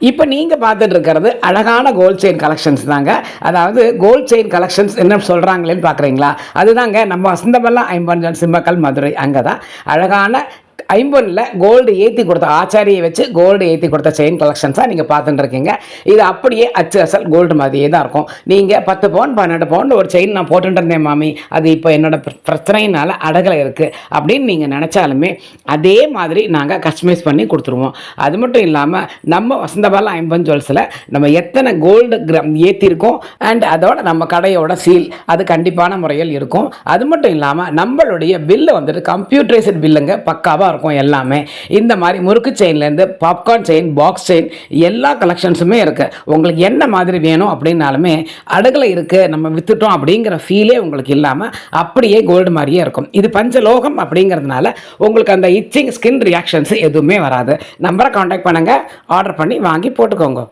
இப்போ நீங்கள் பார்த்துட்டு இருக்கிறது அழகான கோல்ட் செயின் கலெக்ஷன்ஸ் தாங்க. அதாவது கோல்ட் செயின் கலெக்ஷன்ஸ் என்ன சொல்கிறாங்களேன்னு பார்க்குறீங்களா? அதுதாங்க நம்ம வசந்தமெல்லாம் ஐம்பஞ்சன் சிம்மக்கல் மதுரை அங்கே தான் அழகான ஐம்பொன்னில் கோல்டு ஏற்றி கொடுத்த ஆச்சாரியை வச்சு கோல்டு ஏற்றி கொடுத்த செயின் கலெக்ஷன்ஸாக நீங்கள் பார்த்துட்டு இருக்கீங்க. இது அப்படியே அச்சு அசல் கோல்டு மாதிரியே தான் இருக்கும். நீங்கள் பத்து பவுன் பன்னெண்டு பவுன் ஒரு செயின் நான் போட்டுட்டு இருந்தேன் மாமி. அது இப்போ என்னோட பிர- அடகலை இருக்குது அப்படின்னு நீங்கள் நினச்சாலுமே அதே மாதிரி நாங்கள் கஸ்டமைஸ் பண்ணி கொடுத்துருவோம். அது மட்டும் இல்லாமல் நம்ம வசந்தபால ஐம்பன் ஜுவல்ஸில் நம்ம எத்தனை கோல்டு கிராம் ஏற்றிருக்கோம் அண்ட் அதோட நம்ம கடையோட சீல் அது கண்டிப்பான முறையில் இருக்கும். அது மட்டும் இல்லாமல் நம்மளுடைய பில்லு வந்துட்டு கம்ப்யூட்டரைஸ்டு பில்லுங்க பக்காவாக இருக்கும் எல்லாமே. இந்த மாதிரி முறுக்கு செயின்லேருந்து பாப்கார்ன் செயின் பாக்ஸ் செயின் எல்லா கலெக்ஷன்ஸுமே இருக்குது உங்களுக்கு என்ன மாதிரி வேணும் அப்படின்னாலுமே அடகில் இருக்குது நம்ம விற்றுட்டோம் அப்படிங்கிற ஃபீலே உங்களுக்கு இல்லாமல் அப்படியே கோல்டு மாதிரியே இருக்கும். இது பஞ்சலோகம் அப்படிங்கிறதுனால உங்களுக்கு அந்த இச்சிங் ஸ்கின் ரியாக்ஷன்ஸ் எதுவுமே வராது. நம்பரை காண்டாக்ட் பண்ணுங்கள் ஆர்டர் பண்ணி வாங்கி போட்டுக்கோங்க.